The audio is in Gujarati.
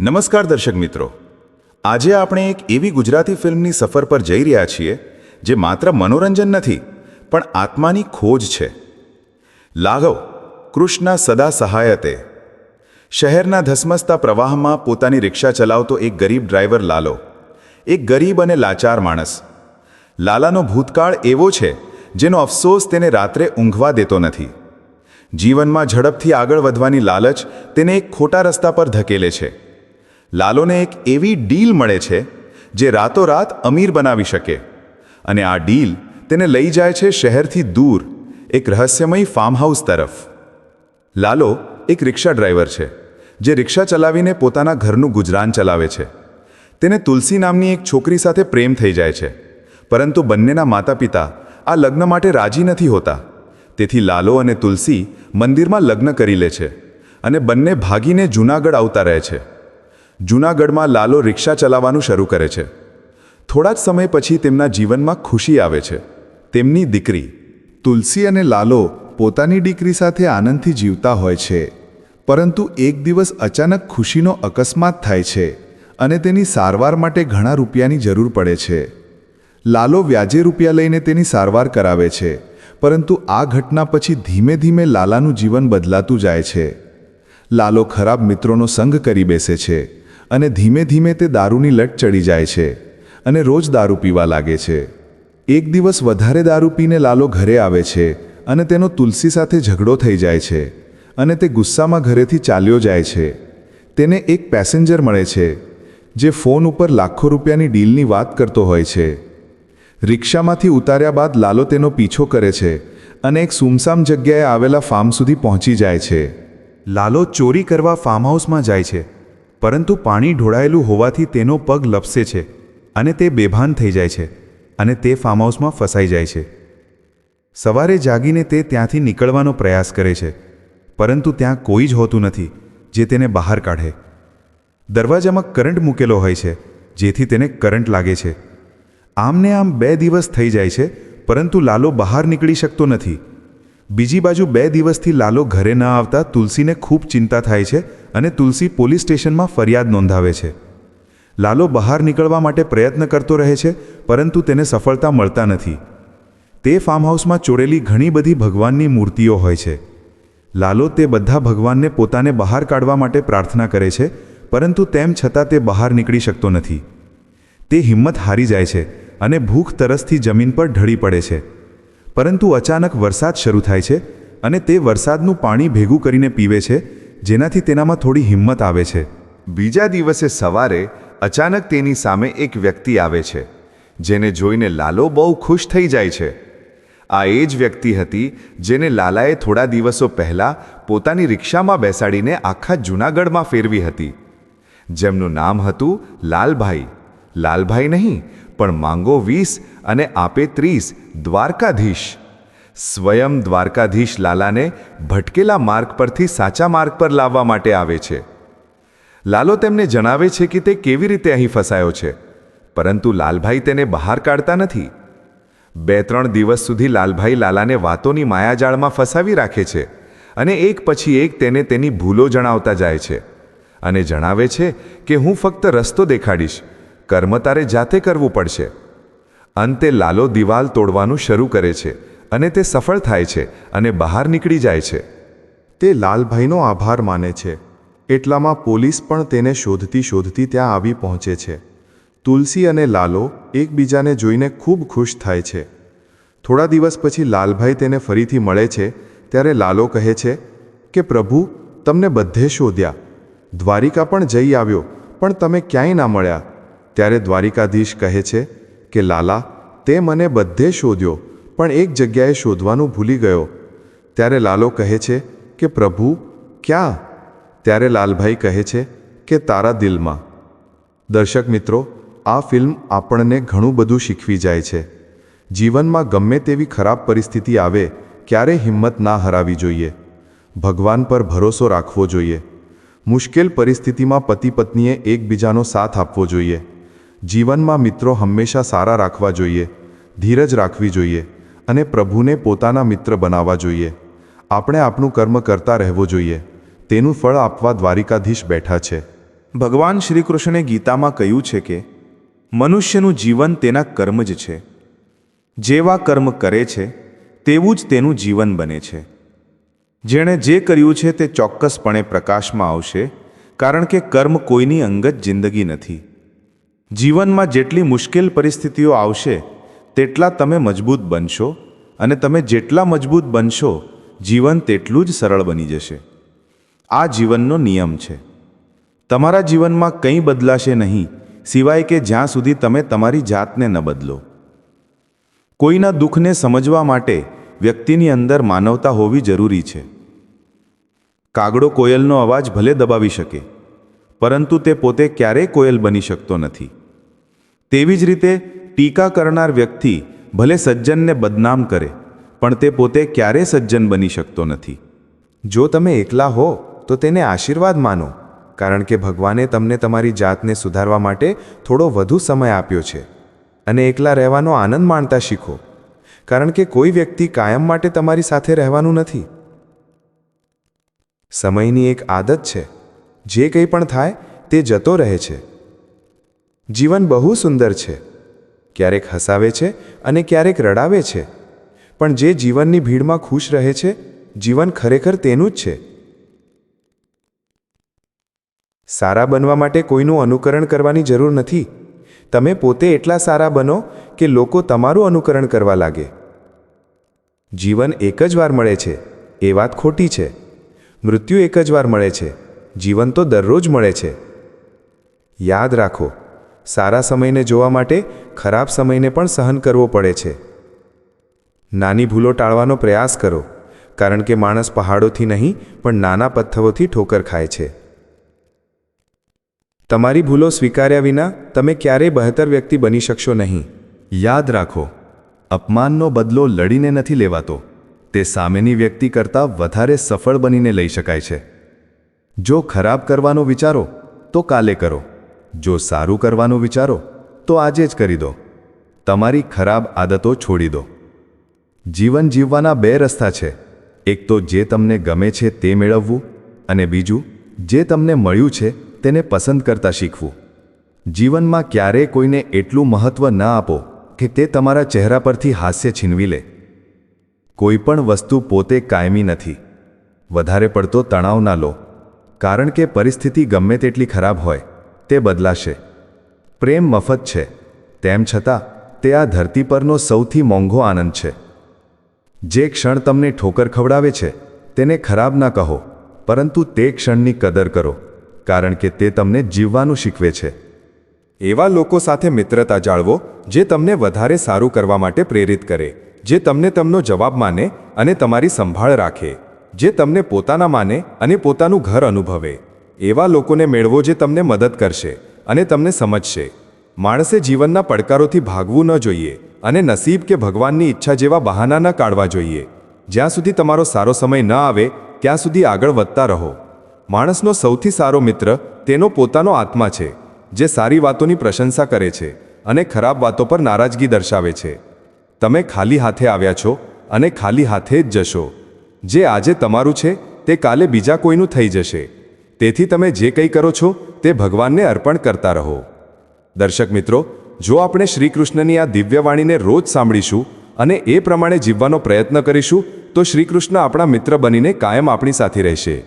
નમસ્કાર દર્શક મિત્રો. આજે આપણે એક એવી ગુજરાતી ફિલ્મની સફર પર જઈ રહ્યા છીએ, જે માત્ર મનોરંજન નથી, પણ આત્માની ખોજ છે. લાઘવ, કૃષ્ણ સદા સહાયતે. શહેરના ધસમસતા પ્રવાહમાં પોતાની રિક્ષા ચલાવતો એક ગરીબ ડ્રાઈવર લાલો. એક ગરીબ અને લાચાર માણસ. લાલાનો ભૂતકાળ એવો છે, જેનો અફસોસ તેને રાત્રે ઊંઘવા દેતો નથી. જીવનમાં ઝડપથી આગળ વધવાની લાલચ તેને એક ખોટા રસ્તા પર ધકેલે છે. લાલોને એક એવી ડીલ મળે છે જે રાતોરાત અમીર બનાવી શકે. અને આ ડીલ તેને લઈ જાય છે શહેરથી દૂર, એક રહસ્યમય ફાર્મ હાઉસ તરફ. લાલો એક રિક્ષા ડ્રાઈવર છે, જે રિક્ષા ચલાવીને પોતાના ઘરનું ગુજરાન ચલાવે છે. તેને તુલસી નામની એક છોકરી સાથે પ્રેમ થઈ જાય છે, પરંતુ બંનેના માતા પિતા આ લગ્ન માટે રાજી નથી હોતા. તેથી લાલો અને તુલસી મંદિરમાં લગ્ન કરી લે છે અને બંને ભાગીને જૂનાગઢ આવતા રહે છે. જૂનાગઢમાં લાલો રિક્ષા ચલાવવાનું શરૂ કરે છે. થોડા જ સમય પછી તેમના જીવનમાં ખુશી આવે છે. તેમની દીકરી, તુલસી અને લાલો પોતાની દીકરી સાથે આનંદથી જીવતા હોય છે. પરંતુ એક દિવસ અચાનક ખુશીનો અકસ્માત થાય છે અને તેની સારવાર માટે ઘણા રૂપિયાની જરૂર પડે છે. લાલો વ્યાજે રૂપિયા લઈને તેની સારવાર કરાવે છે, પરંતુ આ ઘટના પછી ધીમે ધીમે લાલાનું જીવન બદલાતું જાય છે. લાલો ખરાબ મિત્રોનો સંગ કરી બેસે છે. અને ધીમે ધીમે તે દારૂની લટ ચડી જાય છે અને રોજ દારૂ પીવા લાગે છે. એક દિવસ વધારે દારૂ પીને લાલો ઘરે આવે છે અને તેનો તુલસી સાથે ઝઘડો થઈ જાય છે અને તે ગુસ્સામાં ઘરેથી ચાલ્યો જાય છે. તેને એક પેસેન્જર મળે છે, જે ફોન ઉપર લાખો રૂપિયાની ડીલની વાત કરતો હોય છે. રિક્ષામાંથી ઉતાર્યા બાદ લાલો તેનો પીછો કરે છે અને એક સુમસામ જગ્યાએ આવેલા ફાર્મ સુધી પહોંચી જાય છે. લાલો ચોરી કરવા ફાર્મ હાઉસમાં જાય છે. પરંતુ પાણી ઢોળાયેલું હોવાથી તેનો પગ લપસે છે અને તે બેભાન થઈ જાય છે અને તે ફાર્મ હાઉસમાં ફસાઈ જાય છે. સવારે જાગીને તે ત્યાંથી નીકળવાનો પ્રયાસ કરે છે, પરંતુ ત્યાં કોઈ જ હોતું નથી, જે તેને બહાર કાઢે. દરવાજામાં કરંટ મૂકેલો હોય છે, જેથી તેને કરંટ લાગે છે. આમને આમ બે દિવસ થઈ જાય છે, પરંતુ લાલો બહાર નીકળી શકતો નથી. બીજી બાજુ બે દિવસથી લાલો ઘરે ન આવતા તુલસીને ખૂબ ચિંતા થાય છે અને તુલસી પોલીસ સ્ટેશનમાં ફરિયાદ નોંધાવે છે. લાલો બહાર નીકળવા માટે પ્રયત્ન કરતો રહે છે, પરંતુ તેને સફળતા મળતા નથી. તે ફાર્મ હાઉસમાં ચોરેલી ઘણી બધી ભગવાનની મૂર્તિઓ હોય છે. લાલો તે બધા ભગવાનને પોતાને બહાર કાઢવા માટે પ્રાર્થના કરે છે, પરંતુ તેમ છતાં તે બહાર નીકળી શકતો નથી. તે હિંમત હારી જાય છે અને ભૂખ તરસથી જમીન પર ઢળી પડે છે. પરંતુ અચાનક વરસાદ શરૂ થાય છે અને તે વરસાદનું પાણી ભેગું કરીને પીવે છે જેનાથી તેનામાં થોડી હિંમત આવે છે. બીજા દિવસે સવારે અચાનક તેની સામે એક વ્યક્તિ આવે છે, જેને જોઈને લાલો બહુ ખુશ થઈ જાય છે. આ એ જ વ્યક્તિ હતી જેને લાલાએ થોડા દિવસો પહેલાં પોતાની રિક્ષામાં બેસાડીને આખા જૂનાગઢમાં ફેરવી હતી. જેમનું નામ હતું લાલભાઈ. લાલભાઈ નહીં, પણ માંગો વીસ અને આપે ત્રીસ દ્વારકાધીશ. સ્વયં દ્વારકાધીશ લાલાને ભટકેલા માર્ગ પરથી સાચા માર્ગ પર લાવવા માટે આવે છે. લાલો તેમને જણાવે છે કે તે કેવી રીતે અહીં ફસાયો છે, પરંતુ લાલભાઈ તેને બહાર કાઢતા નથી. બે ત્રણ દિવસ સુધી લાલભાઈ લાલાને વાતોની માયાજાળમાં ફસાવી રાખે છે અને એક પછી એક તેને તેની ભૂલો જણાવતા જાય છે અને જણાવે છે કે હું ફક્ત રસ્તો દેખાડીશ કર્મ તારે જાતે કરવું પડશે. અંતે લાલો દિવાલ તોડવાનું શરૂ કરે છે અને તે સફળ થાય છે અને બહાર નીકળી જાય છે. તે લાલભાઈનો આભાર માને છે. એટલામાં પોલીસ પણ તેને શોધતી શોધતી ત્યાં આવી પહોંચે છે. તુલસી અને લાલો એકબીજાને જોઈને ખૂબ ખુશ થાય છે. થોડા દિવસ પછી લાલભાઈ તેને ફરીથી મળે છે, ત્યારે લાલો કહે છે કે, પ્રભુ, તમને બધે શોધ્યા. દ્વારિકા પણ જઈ આવ્યો, પણ તમે ક્યાંય ના મળ્યા. ત્યારે દ્વારિકાધીશ કહે છે કે, લાલા, તે મને બધે શોધ્યો. પણ એક જગ્યાએ શોધવાનું ભૂલી ગયો. ત્યારે લાલો કહે છે કે, પ્રભુ, ક્યાં? ત્યારે લાલભાઈ કહે છે કે, તારા દિલમાં. દર્શક મિત્રો, આ ફિલ્મ આપણને ઘણું બધું શીખવી જાય છે. જીવનમાં ગમે તેવી ખરાબ પરિસ્થિતિ આવે, ક્યારે હિંમત ના હરાવી જોઈએ. ભગવાન પર ભરોસો રાખવો જોઈએ. મુશ્કેલ પરિસ્થિતિમાં પતિ પત્નીએ એકબીજાનો સાથ આપવો જોઈએ. જીવનમાં મિત્રો હંમેશા સારા રાખવા જોઈએ. ધીરજ રાખવી જોઈએ. અને પ્રભુને પોતાના મિત્ર બનાવવા જોઈએ. આપણે આપણું કર્મ કરતા રહેવું જોઈએ. તેનું ફળ આપવા દ્વારિકાધીશ બેઠા છે. ભગવાન શ્રી કૃષ્ણે ગીતામાં કહ્યું છે કે, મનુષ્યનું જીવન તેના કર્મ જ છે. જેવા કર્મ કરે છે, તેવું જ તેનું જીવન બને છે. જેણે જે કર્યું છે તે ચોક્કસપણે પ્રકાશમાં આવશે, કારણ કે કર્મ કોઈની અંગત જિંદગી નથી. જીવનમાં જેટલી મુશ્કેલ પરિસ્થિતિઓ આવશે તેટલા તમે મજબૂત બનશો અને તમે જેટલા મજબૂત બનશો, જીવન તેટલું જ સરળ બની જશે. આ જીવનનો નિયમ છે. તમારા જીવનમાં કંઈ બદલાશે નહીં, સિવાય કે જ્યાં સુધી તમે તમારી જાતને ન બદલો. કોઈના દુઃખને સમજવા માટે વ્યક્તિની અંદર માનવતા હોવી જરૂરી છે. કાગડો કોયલનો અવાજ ભલે દબાવી શકે, પરંતુ તે પોતે ક્યારેય કોયલ બની શકતો નથી. તેવી જ રીતે ટીકા કરનાર વ્યક્તિ ભલે સજ્જનને બદનામ કરે, પણ તે પોતે ક્યારેય સજ્જન બની શકતો નથી. જો તમે એકલા હો, તો તેને આશીર્વાદ માનો, કારણ કે ભગવાને તમને તમારી જાતને સુધારવા માટે થોડો વધુ સમય આપ્યો છે. અને એકલા રહેવાનો આનંદ માણતા શીખો, કારણ કે કોઈ વ્યક્તિ કાયમ માટે તમારી સાથે રહેવાનું નથી. સમયની એક આદત છે, જે કંઈ પણ થાય, તે જતો રહે છે. જીવન બહુ સુંદર છે. ક્યારેક હસાવે છે અને ક્યારેક રડાવે છે. પણ જે જીવનની ભીડમાં ખુશ રહે છે, જીવન ખરેખર તેનું જ છે. સારા બનવા માટે કોઈનું અનુકરણ કરવાની જરૂર નથી. તમે પોતે એટલા સારા બનો કે લોકો તમારું અનુકરણ કરવા લાગે. જીવન એક જ વાર મળે છે, એ વાત ખોટી છે. મૃત્યુ એક જ વાર મળે છે, જીવન તો દરરોજ મળે છે. યાદ રાખો સારા સમયને જોવા માટે ખરાબ સમયને પણ સહન કરવો પડે છે. નાની ભૂલો ટાળવાનો પ્રયાસ કરો, કારણ કે માણસ પહાડોથી નહીં, પણ નાના પથ્થરોથી ઠોકર ખાય છે. તમારી ભૂલો સ્વીકાર્યા વિના તમે ક્યારેય બહેતર વ્યક્તિ બની શકશો નહીં. યાદ રાખો, અપમાનનો બદલો લડીને નથી લેવાતો. તે સામેની વ્યક્તિ કરતાં વધારે સફળ બનીને લઈ શકાય છે. જો ખરાબ કરવાનો વિચારો, તો કાલે કરો. જો સારું કરવાનું વિચારો, તો આજે જ કરી દો. તમારી ખરાબ આદતો છોડી દો. જીવન જીવવાના બે રસ્તા છે. એક તો જે તમને ગમે છે તે મેળવવું અને બીજું, જે તમને મળ્યું છે તેને પસંદ કરતા શીખવું. જીવનમાં ક્યારેય કોઈને એટલું મહત્ત્વ ન આપો કે તે તમારા ચહેરા પરથી હાસ્ય છીનવી લે. કોઈ પણ વસ્તુ પોતે કાયમી નથી. વધારે પડતો તણાવ ના લો. કારણ કે પરિસ્થિતિ ગમે તેટલી ખરાબ હોય તે બદલાશે. પ્રેમ મફત છે. તેમ છતાં, તે આ ધરતી પરનો સૌથી મોંઘો આનંદ છે. જે ક્ષણ તમને ઠોકર ખવડાવે છે, તેને ખરાબ ના કહો, પરંતુ તે ક્ષણની કદર કરો, કારણ કે તે તમને જીવવાનું શીખવે છે. એવા લોકો સાથે મિત્રતા જાળવો, જે તમને વધારે સારું કરવા માટે પ્રેરિત કરે, જે તમને તેમનો જવાબ માને અને તમારી સંભાળ રાખે, જે તમને પોતાના માને અને પોતાનું ઘર અનુભવે. એવા લોકોને મેળવો જે તમને મદદ કરશે અને તમને સમજશે. માણસે જીવનના પડકારોથી ભાગવું ન જોઈએ અને નસીબ કે ભગવાનની ઈચ્છા જેવા બહાના ન કાઢવા જોઈએ. જ્યાં સુધી તમારો સારો સમય ન આવે, ત્યાં સુધી આગળ વધતા રહો. માણસનો સૌથી સારો મિત્ર તેનો પોતાનો આત્મા છે, જે સારી વાતોની પ્રશંસા કરે છે અને ખરાબ વાતો પર નારાજગી દર્શાવે છે. તમે ખાલી હાથે આવ્યા છો અને ખાલી હાથે જ જશો. જે આજે તમારું છે, તે કાલે બીજા કોઈનું થઈ જશે. તેથી તમે જે કંઈ કરો છો તે ભગવાનને અર્પણ કરતા રહો. દર્શક મિત્રો, જો આપણે શ્રીકૃષ્ણની આ દિવ્યવાણીને રોજ સાંભળીશું અને એ પ્રમાણે જીવવાનો પ્રયત્ન કરીશું, તો શ્રીકૃષ્ણ આપણા મિત્ર બનીને કાયમ આપણી સાથે રહેશે.